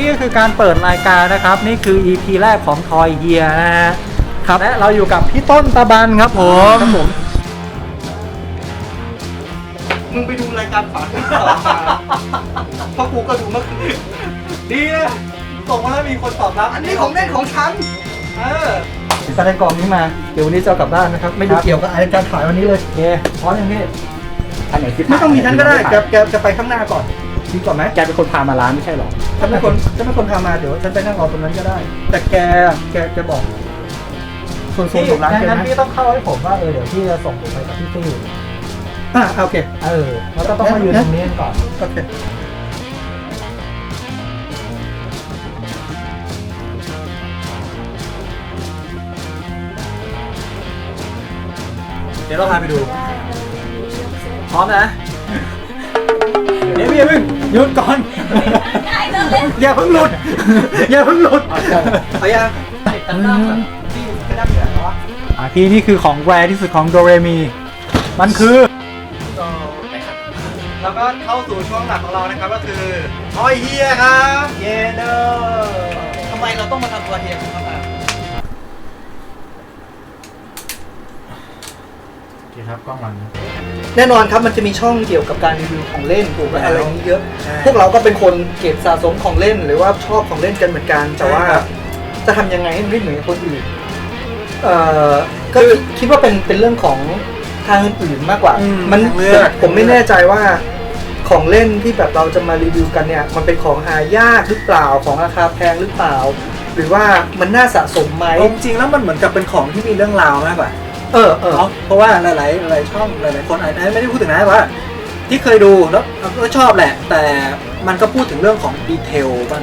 นี่ก็คือการเปิดรายการนะครับ นี่คือ EP แรกของทอยเฮียนะฮะครับและเราอยู่กับพี่ต้นตะบันครับผมครับผมมึงไปดูรายการฝันต่อมาเพราะกูก็ดูเมื่อคืนดีนะส่งมาแล้วมีคนตอบรับ อันนี้ของเล่นของฉัน เออใส่กล่องนี้มา เดี๋ยววันนี้จะเอากลับบ้านนะครับ ไม่ได้เกี่ยวกับรายการขายวันนี้เลยโอเคพร้อมยังพี่อันไหนคิดไม่ต้องมีฉันก็ได้แกแกจะไปข้างหน้าก่อน ดีก่อนไหมแกเป็นคนพามาร้านไม่ใช่หรอฉันเป็นคนฉันเป็นคนพามาเดี๋ยวฉันไปนั่งรอตรงนั้นก็ได้ แต่แกแกจะบอกส่วนส่วนของร้านแกงั้นนะพี่ต้องเข้าให้ผมว่าเออเดี๋ยวพี่จะส่งผมไปกับพี่ตี้อ่าโอเคเออแล้วก็ต้องมายืนตรงนี้กันก่อนโอเคเดี๋ยวเราพาไปดู พร้อมนะ เดี๋ยวพี่อย่าเพิ่งหยุดก่อน ได้ก็เล่นอย่าเพิ่งหลุด อย่าเพิ่งหลุดเอายังกันหน้าที่ไม่ได้เหรอวะอะพี่นี่คือของแรที่สุดของโดเรมี มันคือ แล้วก็เข้าสู่ช่วงหลักของเรานะครับก็คือทอยเฮียครับ เยเดอร์ทำไมเราต้องมาทำตัวเฮียครับ อะโอเคครับกล้องมันแน่นอนครับมันจะมีช่องเกี่ยวกับการรีวิวของเล่นถูกไหมแล้วอะไรอย่างนี้เยอะ ใช่พวกเราก็เป็นคนเก็บสะสมของเล่นหรือว่าชอบของเล่นกันเหมือนกัน แต่ว่าใช่ครับ จะทำยังไงให้มันไม่เหมือนกับคนอื่นเอ่อก็คิดคิดว่าเป็นเป็นเรื่องของทางอื่นๆมากกว่า อืมมันทางเลือก ผมไม่แน่ใจว่าของเล่นที่แบบเราจะมารีวิวกันเนี่ยมันเป็นของหายากหรือเปล่าของราคาแพงหรือเปล่า หรือว่ามันน่าสะสมไหมจริงๆแล้วมันเหมือนกับเป็นของที่มีเรื่องราวมากกว่า เออเออเนาะเพราะว่าหลายๆหลายๆช่องหลายๆคนอาจจะไม่ได้พูดถึงนะว่า ที่เคยดูแล้วก็ชอบแหละ แต่มันก็พูดถึงเรื่องของดีเทลบ้าง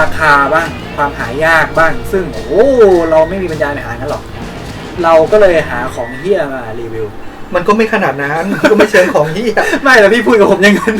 ราคาบ้างความหายากบ้าง ซึ่งโอ้โหเราไม่มีปัญญาไปหานั้นหรอก เราก็เลยหาของเฮี้ยมารีวิว มันก็ไม่ขนาดนั้นก็ไม่เชิงของที่ไม่แต่พี่พูดกับผมอย่างนั้น